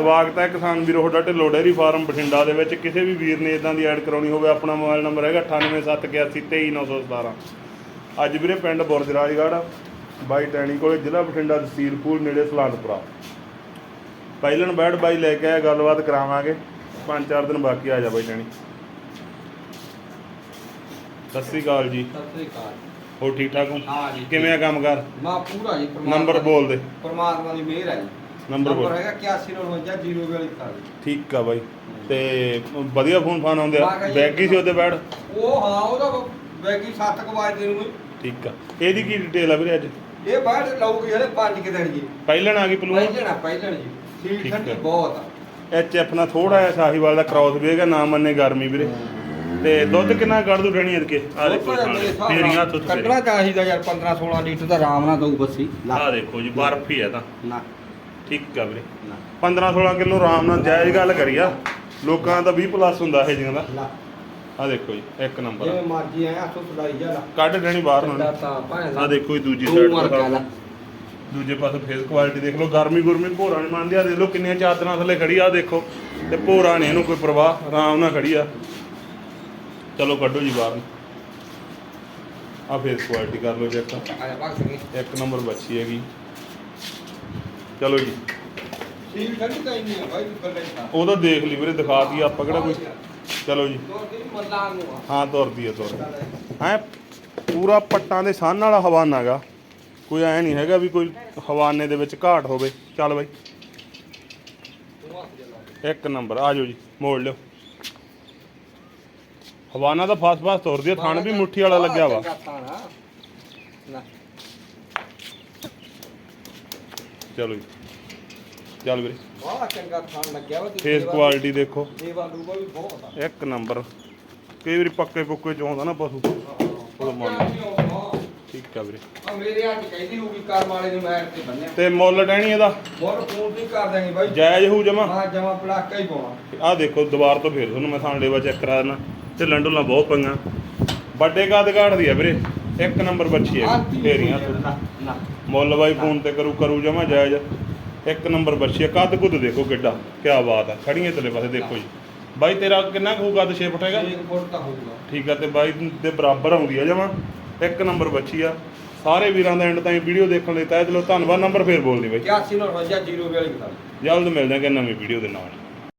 ਸਵਾਗਤ ਹੈ ਕਿਸਾਨ ਵੀਰੋ ਤੁਹਾਡਾ ਢਿੱਲੋਂ ਡੇਅਰੀ ਫਾਰਮ ਬਠਿੰਡਾ ਦੇ ਵਿੱਚ। ਕਿਸੇ ਵੀ ਵੀਰ ਨੇ ਇਦਾਂ ਦੀ ਐਡ ਕਰਾਉਣੀ ਹੋਵੇ ਆਪਣਾ ਮੋਬਾਈਲ ਨੰਬਰ ਹੈਗਾ 9871823917 ਅੱਜ ਵੀਰੇ ਪਿੰਡ ਬੁਰਜ ਰਾਜਗੜ੍ਹ ਬਾਈ ਟੈਣੀ ਕੋਲੇ ਜ਼ਿਲ੍ਹਾ ਬਠਿੰਡਾ ਤਹਿਸੀਲ ਪੂਲ ਨੇੜੇ ਸਲਾਨਪੁਰਾ। ਪਹਿਲਣ ਬੈਠ ਬਾਈ ਲੈ ਕੇ ਆਇਆ ਗੱਲਬਾਤ ਕਰਾਵਾਂਗੇ। ਪੰਜ ਚਾਰ ਦਿਨ ਬਾਕੀ ਆ ਜਾ ਬਾਈ ਟੈਣੀ। ਸਤਿ ਸ੍ਰੀ ਅਕਾਲ ਜੀ। ਸਤਿ ਸ੍ਰੀ ਅਕਾਲ। ਹੋ ਠੀਕ ਠਾਕ ਹੋ? ਹਾਂ ਜੀ ਕਿਵੇਂ ਆ ਕੰਮ ਕਰ ਮਾ ਪੂਰਾ ਜੀ ਨੰਬਰ ਬੋਲ ਦੇ। ਪਰਮਾਤਮਾ ਦੀ ਮਿਹਰ ਹੈ ਜੀ। ਨੰਬਰ ਬੋਲ ਹੈਗਾ 8149 ਠੀਕ ਆ ਬਾਈ। ਤੇ ਵਧੀਆ ਫੋਨ ਫਾਨ ਆਉਂਦੇ ਆ। ਬੈਗ ਸੀ ਉਹਦੇ ਬੈਠ ਉਹ ਹਾਂ ਉਹਦਾ ਬੈਗੀ 7 ਕੁ ਵਜੇ ਨੂੰ। ਠੀਕ ਆ। ਇਹਦੀ ਕੀ ਡਿਟੇਲ ਆ ਵੀਰੇ ਅੱਜ? ਇਹ ਬਾਹਰ ਲਊਗੀ ਹਲੇ 5 ਕਿ ਦਿਨ ਜੀ। ਪਹਿਲਣ ਆ ਗਈ ਪਲੂਆ? ਪਹਿਲਣਾ ਪਹਿਲਣ ਜੀ। ਸੀਟ ਠੀਕ ਠੰਡੀ। ਬਹੁਤ ਆ। ਐਚ ਐਫ ਨਾਲ ਥੋੜਾ ਜਿਹਾ ਸਾਹੀਵਾਲ ਦਾ ਕ੍ਰਾਸ ਵੀ ਹੈਗਾ ਨਾ ਮੰਨੇ ਗਰਮੀ ਵੀਰੇ। ਤੇ ਦੁੱਧ ਕਿੰਨਾ ਕੱਢ ਦੂ ਰਹਿਣੀ ਇਹਦੇ ਆ ਦੇਖੋ ਫੇਰੀਆਂ ਤੋਂ ਕੱਢਣਾ ਚਾਹੀਦਾ ਯਾਰ 15 16 ਲੀਟਰ ਦਾ ਆਰਾਮ ਨਾਲ ਦਊ ਬੱਸੀ। ਆ ਦੇਖੋ ਜੀ ਬਰਫ ਹੀ ਹੈ ਤਾਂ। ਨਾ। ਠੀਕ ਆ ਵੀਰੇ। ਨਾ 15 16 ਕਿਲੋ ਆਰਾਮ ਨਾਲ ਜਾਇਜ਼ ਗੱਲ ਕਰੀ ਆ। ਲੋਕਾਂ ਦਾ 20 ਪਲੱਸ ਹੁੰਦਾ ਇਹ ਦਾ। ਨਾ ਆ ਦੇਖੋ ਜੀ ਇੱਕ ਨੰਬਰ ਜਿਵੇਂ ਮਰਜ਼ੀ ਆਇਆ ਹੱਥੋਂ ਸਦਾਈ ਜਾ ਲਾ। ਕੱਢ ਦੇਣੀ ਬਾਹਰ ਨੂੰ। ਤਾਂ ਆ ਦੇਖੋ ਜੀ ਦੂਜੀ ਤੂੰ ਸਾਈਡ ਲਾ। ਦੂਜੇ ਪਾਸੇ ਫੇਸ ਕੁਆਲਿਟੀ ਦੇਖ ਲਓ ਗਰਮੀ ਗੁਰਮੀ ਭੋਰਾ ਨਹੀਂ ਮੰਨਦੀ। ਆ ਦੇਖ ਲਓ ਕਿੰਨੀਆਂ ਚਾਦਰਾਂ ਥੱਲੇ ਖੜੀ ਆ ਦੇਖੋ। ਤੇ ਭੋਰਾ ਨਹੀਂ ਇਹਨੂੰ ਕੋਈ ਪਰਵਾਹ ਆਰਾਮ ਨਾਲ ਖੜੀ ਆ। ਚਲੋ ਕੱਢੋ ਜੀ ਬਾਹਰ ਨੂੰ। ਆ ਫੇਸ ਕੁਆਲਿਟੀ ਕਰ ਲਓ ਚੈੱਕ ਇੱਕ। ਨੰਬਰ ਬੱਚੀ ਹੈਗੀ। ਚਲੋ ਜੀ। ਸੀਟ ਠੰਡੀ ਤਾਂ ਭਾਈ ਬੱਲੇ ਦੇਖ ਲਈ ਵੀਰੇ ਦਿਖਾਤੀ ਆਪਾਂ ਕਿਹੜਾ ਕੋਈ। ਚਲੋ ਜੀ। ਮੱਲਾ ਨੂੰ ਆ। ਹਾਂ ਤੁਰਦੀ ਆ ਹੈ ਪੂਰਾ ਪੱਟਾਂ ਦੇ ਸੰਨ ਵਾਲਾ ਹਵਾਨਾ ਹੈਗਾ ਕੋਈ ਐ ਨਹੀਂ ਹੈਗਾ ਵੀ ਕੋਈ ਹਵਾਨੇ ਦੇ ਵਿੱਚ ਘਾਟ ਹੋਵੇ। ਚੱਲ ਬਾਈ। ਇੱਕ ਨੰਬਰ ਆ ਜਾਓ ਜੀ ਮੋੜ ਲਿਓ। ਹਵਾਨਾ ਤਾਂ ਫਾਸ ਫਾਸ ਤੁਰਦੀ ਆ ਥਣ ਵੀ ਮੁੱਠੀ ਵਾਲਾ ਲੱਗਿਆ ਵਾ। ਨਾ। ਚਲੋ ਜੀ। ਚੱਲ ਵੀਰੇ। ਵਾਹ ਚੰਗਾ ਥਾਂ ਲੱਗਿਆ ਵਾ ਤੇ ਫੇਸ ਸੇਵਾ- ਕੁਆਲਿਟੀ ਦੇਖੋ। ਸੇਵਾ ਲੂਗਾ ਵੀ ਬਹੁਤ ਆ। ਇੱਕ ਨੰਬਰ। ਕਈ ਵਾਰੀ ਪੱਕੇ ਪੁੱਕੇ ਚ ਆਉਂਦਾ ਨਾ ਪਸ਼ੂ। ਉਹਦਾ ਮੰਨ ਠੀਕ ਆ ਵੀਰੇ। ਆ ਮੇਰੇ ਅੱਜ ਕਹਿੰਦੀ ਹੋਊਗੀ ਕਰ ਵਾਲੇ ਨੂੰ ਮੈਟ ਤੇ ਬੰਨਿਆ। ਤੇ ਮੁੱਲ ਟਹਿਣੀ ਇਹਦਾ? ਹੋਰ ਫੋਨ ਵੀ ਕਰ ਦਾਂਗੇ ਬਾਈ। ਜਾਇਜ਼ ਹੋਊ ਜਮਾ? ਹਾਂ ਜਮਾ ਪਲਾਕਾ ਹੀ ਪਾਉਣਾ। ਆਹ ਦੇਖੋ ਦੁਬਾਰ ਤੋਂ ਫੇਰ ਤੁਹਾਨੂੰ ਮੈਂ ਥਾਂਡੇ ਵਾ ਚੈੱਕ ਕਰਾ ਦੇਣਾ ਤੇ ਲੰਡੋਲਾਂ ਬਹੁਤ ਪਈਆਂ। ਵੱਡੇ ਕੱਦ ਕਾੜਦੀ ਆ ਵੀਰੇ। ਇੱਕ ਨੰਬਰ ਬੱਚੀ ਹੈ ਫੇਰੀਆਂ ਤੋਂ ਨਾ। ਮੁੱਲ ਬਾਈ ਫੋਨ ਤੇ ਕਰੂ ਕਰੂ ਜਮਾ ਜਾਇਜ਼। ਇੱਕ ਨੰਬਰ ਬੱਚੀ ਕੱਦ ਕੁੱਦ ਦੇਖੋ ਕਿੱਡਾ ਕੀ ਬਾਤ ਆ। ਖੜੀਆਂ ਤੇਲੇ ਪਾਸੇ ਦੇਖੋ ਜੀ। ਬਾਈ ਤੇਰਾ ਕਿੰਨਾ ਕੁ ਕੱਦ 6 ਫੁੱਟ ਹੈਗਾ? ਇੱਕ ਫੁੱਟ ਤਾਂ ਹੋਊਗਾ। ਠੀਕ ਆ ਤੇ ਬਾਈ ਦੇ ਬਰਾਬਰ ਆਉਂਦੀ ਆ ਜਮਾ। ਇੱਕ ਨੰਬਰ ਬੱਚੀ ਆ। ਸਾਰੇ ਵੀਰਾਂ ਦਾ ਐਂਡ ਤਾਈਂ ਵੀਡੀਓ ਦੇਖਣ ਲਈ ਤਹਿ ਦਿਲੋਂ ਧੰਨਵਾਦ। ਨੰਬਰ ਫੇਰ ਬੋਲ ਦੀ ਬਾਈ। 81 ਨੂੰ 52 0 ਵਾਲੀ ਬਤਾ ਜਲਦ ਮਿਲਦੇ ਹਾਂ ਕਿ ਨਵੀਂ ਵੀਡੀਓ ਦੇ ਨਾਲ।